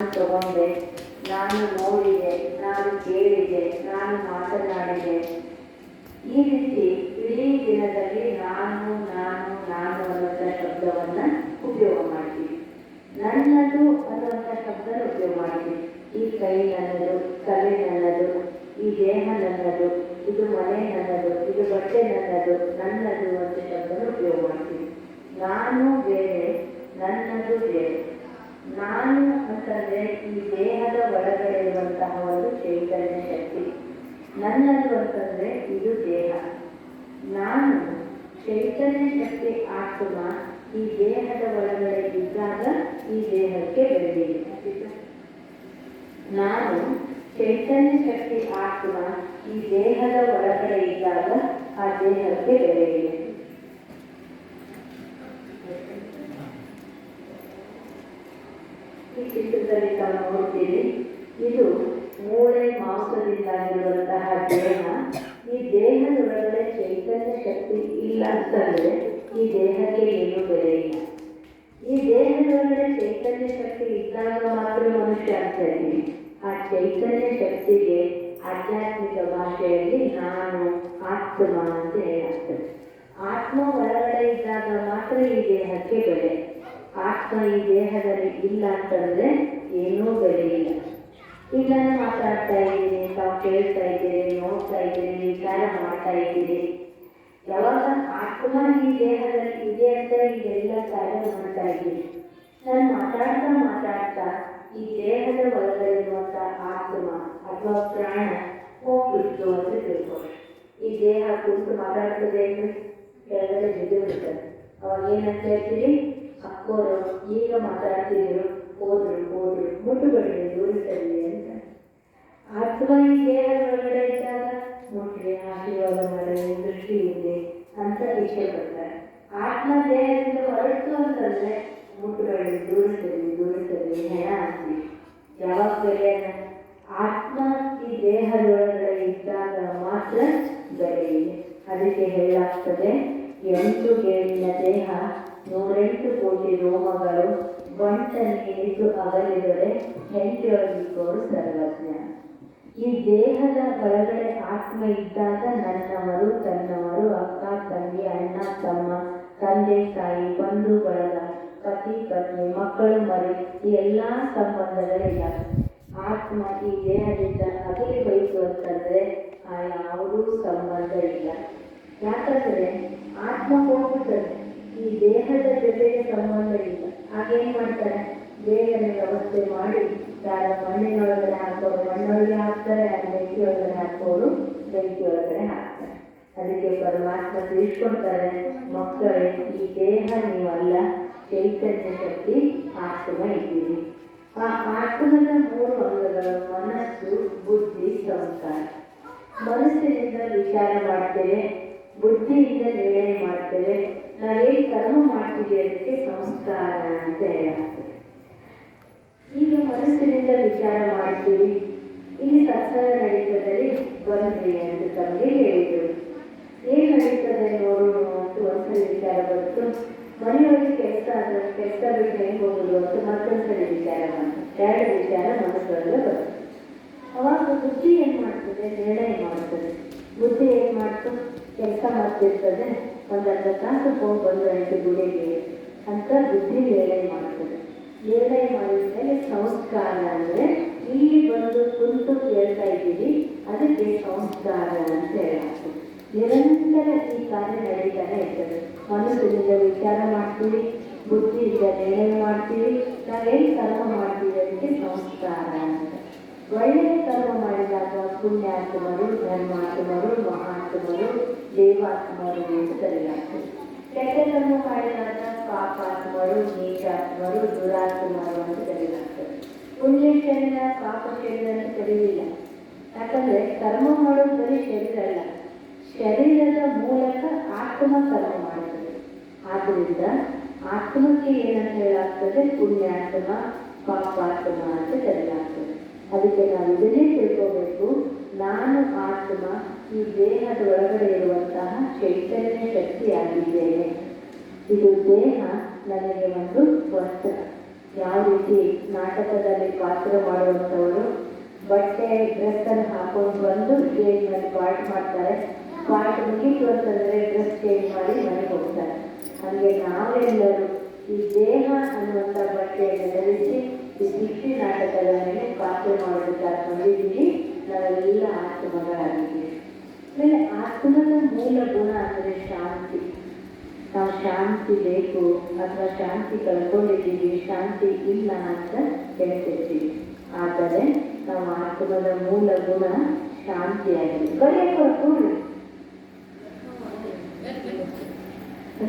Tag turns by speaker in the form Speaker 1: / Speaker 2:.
Speaker 1: ತಗೊಂಡೆ. ನಾನು ನೋಡಿದೆ, ನಾನು ಕೇಳಿದೆ, ನಾನು ಮಾತನಾಡಿದೆ. ಈ ರೀತಿ ಇಡೀ ದಿನದಲ್ಲಿ ನಾನು ನಾನು ನಾನು ಅನ್ನುವಂಥ ಶಬ್ದವನ್ನು ಉಪಯೋಗ ಮಾಡ್ತೀವಿ. ನನ್ನದು ಅನ್ನುವಂಥ ಶಬ್ದನ ಉಪಯೋಗ ಮಾಡ್ತೀವಿ. ಈ ಕೈ ನನ್ನದು, ತಲೆ ನನ್ನದು, ಈ ದೇಹ ನನ್ನದು, ಇದು ಮನೆ ನನ್ನದು, ಇದು ಬಟ್ಟೆ ನನ್ನದು ನನ್ನದು ಅಂತ ಶಬ್ದನ ಉಪಯೋಗ ಮಾಡ್ತೀವಿ. ನಾನು ಬೇರೆ, ನನ್ನದು ಬೇರೆ. ನಾನು ಅಂತಂದ್ರೆ ಈ ದೇಹದ ಒಳಗಡೆ ಇರುವಂತಹ ಒಂದು ಚೈತನ್ಯ ಶಕ್ತಿ. ನನ್ನದು ಅಂತಂದ್ರೆ ಇದು ದೇಹ. ನಾನು ಚೈತನ್ಯ ಶಕ್ತಿ ಆತ್ಮ ಈ ದೇಹದ ಒಳಗಡೆ ಇದ್ದಾಗ ಈ ದೇಹಕ್ಕೆ ಬೆಳೆದಿದೆ. ನಾನು ಚೈತನ್ಯ ಶಕ್ತಿ ಆತ್ಮ ಈ ದೇಹದ ಒಳಗಡೆ ಇದ್ದಾಗ ಆ ದೇಹಕ್ಕೆ ಬೆಳೆಯಿದೆ ಈ ಚಿತ್ರದಲ್ಲಿ ತಾವು ನೋಡ್ತೀರಿ ಇದು ಮೂಳೆ ಮಾಂಸದಿಂದಾಗಿರುವಂತಹ ದೇಹ. ಈ ದೇಹದೊಳಗಡೆ ಚೈತನ್ಯ ಶಕ್ತಿ ಇಲ್ಲ ಅಂತಂದ್ರೆ ಈ ದೇಹಕ್ಕೆ ಏನು ಬೆಲೆ ಇಲ್ಲ. ಈ ದೇಹದೊಳಗಡೆ ಚೈತನ್ಯ ಶಕ್ತಿ ಇದ್ದಾಗ ಮಾತ್ರ ಮನುಷ್ಯ ಅಂತ ಆ ಚೈತನ್ಯ ಶಕ್ತಿಗೆ ಆಧ್ಯಾತ್ಮಿಕ ಭಾಷೆಯಲ್ಲಿ ನಾನು ಆತ್ಮ ಅಂತ ಹೇಳಾಗ್ತದೆ ಆತ್ಮ ಒಳಗಡೆ ಇದ್ದಾಗ ಮಾತ್ರ ಈ ದೇಹಕ್ಕೆ ಬೆಲೆ. ಆತ್ಮ ಈ ದೇಹದಲ್ಲಿ ಇಲ್ಲ ಅಂತಂದ್ರೆ ಏನೂ ಬೆಲೆ ಇಲ್ಲ ಈಗ ನಾನು ಮಾತಾಡ್ತಾ ಇದ್ದೀನಿ, ತಾವು ಕೇಳ್ತಾ ಇದ್ದೀರಿ, ನೋಡ್ತಾ ಇದ್ದೀರಿ, ವಿಚಾರ ಮಾಡ್ತಾ ಇದ್ದೀರಿ. ಯಾವಾಗ ಆತ್ಮ ಈ ದೇಹದಲ್ಲಿ ಇದೆ ಅಂತ ಇದೆಲ್ಲ ಕಾರ್ಯ ಮಾಡ್ತಾ ಇದ್ದೀನಿ. ನಾನು ಮಾತಾಡ್ತಾ ಮಾತಾಡ್ತಾ ಈ ದೇಹದ ಒಳಗಲ್ಲಿರುವಂಥ ಆತ್ಮ ಅಥವಾ ಪ್ರಾಣ ಹೋಗ್ಬಿಟ್ಟು ಅಂತ ತಿಳ್ಕೊಳ್ಳಿ ಈ ದೇಹ ಕುಂತು ಮಾತಾಡ್ತದೆ ಅಂದ್ರೆ ಕೆಳಗಡೆ ಬಿದ್ದು ಬಿಡ್ತಾರೆ ಅವಾಗ ಏನಂತ ಹೇಳ್ತೀರಿ ಅಕ್ಕೋರು ಈಗ ಮಾತಾಡ್ತಿದ್ರು ಹೋದ್ರು. ಮುಟ್ಟುಗಳಿಗೆ ದೂರಿಸಲಿ ಅಂತ ಆತ್ಮ ಈ ದೇಹದ ಒಳಗಡೆ ಇದ್ದಾಗ ಮುಟ್ಟಿ ಆಶೀರ್ವಾದ ಮಾಡಿ ದೃಷ್ಟಿ ಇದೆ ಅಂತ ಬರ್ತಾರೆ ಆತ್ಮ ದೇಹದಿಂದ ಹೊರಟು ಅಂತಂದ್ರೆ ಮುಟ್ಟುಗಳಿಗೆ ದೂರಿಸಲಿ ದೂರಿಸಲಿ ಹೆಣ ಅಂತೀವಿ ಬೆಲೆ ಆತ್ಮ ಈ ದೇಹದೊಳಗಡೆ ಇದ್ದಾಗ ಮಾತ್ರ ಬೆಳೆಯಿದೆ ಅದಕ್ಕೆ ಹೇಳಾಗ್ತದೆ ಎಂಟು ಗೇಳಿನ ದೇಹ, ನೂರೆಂಟು ಕೋಟಿ ರೋಮಗಳು ಬಂಟ ನೀರಿತು ಅಗಲಿದರೆ ಹೆಂಟಿಯೊಳಗಿದ್ದವರು ಸರ್ವಜ್ಞ ಈ ದೇಹದ ಒಳಗಡೆ ಆತ್ಮ ಇದ್ದಾಗ ನನ್ನವರು, ತನ್ನವರು ಅಕ್ಕ ತಂಗಿ ಅಣ್ಣ, ತಮ್ಮ, ತಂದೆ, ತಾಯಿ ಬಂಧು ಬಳಗ ಪತಿ, ಪತ್ನಿ, ಮಕ್ಕಳು, ಮರಿ, ಈ ಎಲ್ಲ ಸಂಬಂಧಗಳಿಲ್ಲ ಆತ್ಮ ಈ ದೇಹದಿಂದ ಅಗಲಿ ಬಯಸು ಅಂತಂದ್ರೆ ಆ ಯಾವುದೂ ಸಂಬಂಧ ಇಲ್ಲ. ಯಾಕಂದ್ರೆ ಆತ್ಮ ಹೋಗ್ಬಿಟ್ಟರೆ ಈ ದೇಹದ ಜೊತೆಗೆ ಸಂಬಂಧ ಇಲ್ಲ. ಹಾಗೇನ್ ಮಾಡ್ತಾರೆ? ಬೇಗನೆ ವ್ಯವಸ್ಥೆ ಮಾಡಿ ಯಾರ ಮಣ್ಣಿನೊಳಗಡೆ ಹಾಕೋರು ಮಣ್ಣೊಳಗೆ ಹಾಕ್ತಾರೆ ಬೆಂಕಿ ಒಳಗಡೆ ಹಾಕೋರು ಬೆಂಕಿ ಒಳಗಡೆ ಹಾಕ್ತಾರೆ. ಅದಕ್ಕೆ ಪರಮಾತ್ಮ ತಿಳಿಸ್ಕೊಡ್ತಾರೆ, ಮಕ್ಕಳೇ, ಈ ದೇಹ ನೀವಲ್ಲ, ಚೈತನ್ಯ ಶಕ್ತಿ, ಆತ್ಮ ಇದ್ದೀರಿ. ಆ ಆತ್ಮದ ಮೂರು ಅಂಗಗಳು, ಮನಸ್ಸು, ಬುದ್ಧಿ ಸಂಸ್ಕಾರ ಮನಸ್ಸಿನಿಂದ ವಿಚಾರ ಮಾಡ್ತೇವೆ, ಬುದ್ಧಿಯಿಂದ ನಿರ್ಣಯ ಮಾಡ್ತೇವೆ, ನಾವೇನು ಕರ್ಮ ಮಾಡ್ತೀವಿ ಅದಕ್ಕೆ ಸಂಸ್ಕಾರ ಅಂತ ಹೇಳಾಗ್ತದೆ ಈಗ ಮನಸ್ಸಿನಿಂದ ವಿಚಾರ ಮಾಡ್ತೀವಿ ಇಲ್ಲಿ ಸತ್ಸಂಗ ನಡೀತದಲ್ಲಿ ಬಂದ್ರಿ ಅಂತ ತಮಗೆ ಹೇಳಿದರು. ಏನು ನಡೀತದೆ ನೋಡು ಅಂತ ಒಂದ್ಸಲ ವಿಚಾರ ಬಂತು. ಮನೆಯೊಳಗೆ ಕೆಲಸ ಆದ್ರೆ ಕೆಲಸ ಬಿಟ್ಟು ಹೆಂಗೆ ಹೋಗುದು ಅಂತ ಮತ್ತೊಂದ್ಸಲ ವಿಚಾರ ಬಂತು. ಎರಡು ವಿಚಾರ ಮನಸ್ಸೊಳಗೆ ಬಂತು. ಅವಾಗ ಬುದ್ಧಿ ಏನು ಮಾಡ್ತದೆ? ನಿರ್ಣಯ ಮಾಡ್ತದೆ. ಬುದ್ಧಿ ಏನು ಮಾಡ್ತು? ಕೆಲಸ ಮಾಡ್ತಿರ್ತದೆ. ಒಂದು ಅರ್ಧ ತಾಸು ಹೋಗಿ ಬಂದು ಗುಡಿಗೆ ಅಂತ ಬುದ್ಧಿ ನಿರ್ಣಯ ಮಾಡ್ತದೆ. ನಿರ್ಣಯ ಮಾಡಿದ ಮೇಲೆ ಸಂಸ್ಕಾರ ಅಂದ್ರೆ ಇಲ್ಲಿ ಬಂದು ಕುಂತು ಕೇಳ್ತಾ ಇದ್ದೀವಿ, ಅದಕ್ಕೆ ಸಂಸ್ಕಾರ ಅಂತ ಹೇಳಬೇಕು ನಿರಂತರ ಈ ಕಾರ್ಯ ನಡೀತಾನೆ ಇರ್ತದೆ. ಮನಸ್ಸಿನಿಂದ ವಿಚಾರ ಮಾಡ್ತೀವಿ, ಬುದ್ಧಿಯಿಂದ ನಿರ್ಣಯ ಮಾಡ್ತೀವಿ, ನಾವೇನು ಕರ್ಮ ಮಾಡ್ತೀವಿ ಅದಕ್ಕೆ ಸಂಸ್ಕಾರ ಅಂತ. ಒಳ್ಳೆಯ ಕರ್ಮ ಮಾಡಿದಾಗ ಪುಣ್ಯಾತ್ಮರು, ಧರ್ಮಾತ್ಮರು, ಮಹಾತ್ಮರು, ದೇವಾತ್ಮರು ಅಂತ ಕರೆಯಲಾಗ್ತದೆ. ಕೆಟ್ಟ ಕರ್ಮ ನೀಚಾತ್ಮರು ದುರಾಸೆ ಮಾಡುವಂತೆ ಕರೆಯಲಾಗ್ತದೆ ಪುಣ್ಯ ಶರೀರ ಪಾಪ ಶರೀರ ಅಂತ ಕರೆಯುವುದಿಲ್ಲ ಯಾಕಂದ್ರೆ ಕರ್ಮ ಮಾಡೋದು ಬರೀ ಶರೀರ ಅಲ್ಲ. ಶರೀರದ ಮೂಲಕ ಆತ್ಮ ಕರ್ಮ ಮಾಡುತ್ತದೆ ಆದ್ದರಿಂದ ಆತ್ಮಕ್ಕೆ ಏನಂತ ಹೇಳಾಗ್ತದೆ ಪುಣ್ಯಾತ್ಮ, ಪಾಪಾತ್ಮ ಅಂತ ಕರೆಯಲಾಗ್ತದೆ ಅದಕ್ಕೆ ನಾವು ಇದನ್ನೇ ತಿಳ್ಕೋಬೇಕು. ನಾನು ಆತ್ಮ, ಈ ದೇಹದ ಒಳಗಡೆ ಇರುವಂತಹ ಚೈತನ್ಯ ಶಕ್ತಿಯಾಗಿದ್ದೇನೆ. ಇದು ದೇಹ, ನನಗೆ ಒಂದು ವಸ್ತ್ರ ಯಾವ ರೀತಿ ನಾಟಕದಲ್ಲಿ ಪಾತ್ರ ಮಾಡುವಂಥವರು, ಬಟ್ಟೆ ಡ್ರೆಸ್ಸನ್ನು ಹಾಕೊಂಡು ಬಂದು ಸ್ಟೇಜ್ನಲ್ಲಿ ಪಾರ್ಟ್ ಪಾಠ ಮಾಡ್ತಾರೆ. ಪಾಠ ಮುಗೀತು ಅಂತಂದರೆ ಡ್ರೆಸ್ ಚೇಂಜ್ ಮಾಡಿ ಮನೆಗೆ ಹೋಗ್ತಾರೆ. ಹಾಗೆ ನಾವೆಲ್ಲರೂ ಈ ದೇಹ ಅನ್ನುವಂಥ ಬಟ್ಟೆಯನ್ನು ಧರಿಸಿ, ಈ ಸೃಷ್ಟಿ ನಾಟಕದ ಮೇಲೆ ಪಾತ್ರ ಮಾಡೋದಕ್ಕಾಗಿ ಬಂದಿದ್ದೀವಿ ನಾವೆಲ್ಲ ಆತ್ಮಗಳಾಗಿದ್ದೀವಿ. ಆಮೇಲೆ ಆತ್ಮದ ಮೂಲ ಗುಣ ಅಂದರೆ ಶಾಂತಿ. ನಾವು ಶಾಂತಿ ಬೇಕು ಅಥವಾ ಶಾಂತಿ ಕಳ್ಕೊಂಡಿದ್ದೀವಿ, ಶಾಂತಿ ಇಲ್ಲ ಅಂತ ಹೇಳ್ತಿರ್ತೀವಿ. ಆದರೆ ನಮ್ಮ ಆತ್ಮದ ಮೂಲ ಗುಣ ಶಾಂತಿಯಾಗಿದೆ ಕರೆಯಕ್ಕೆ ಕೂಡಿ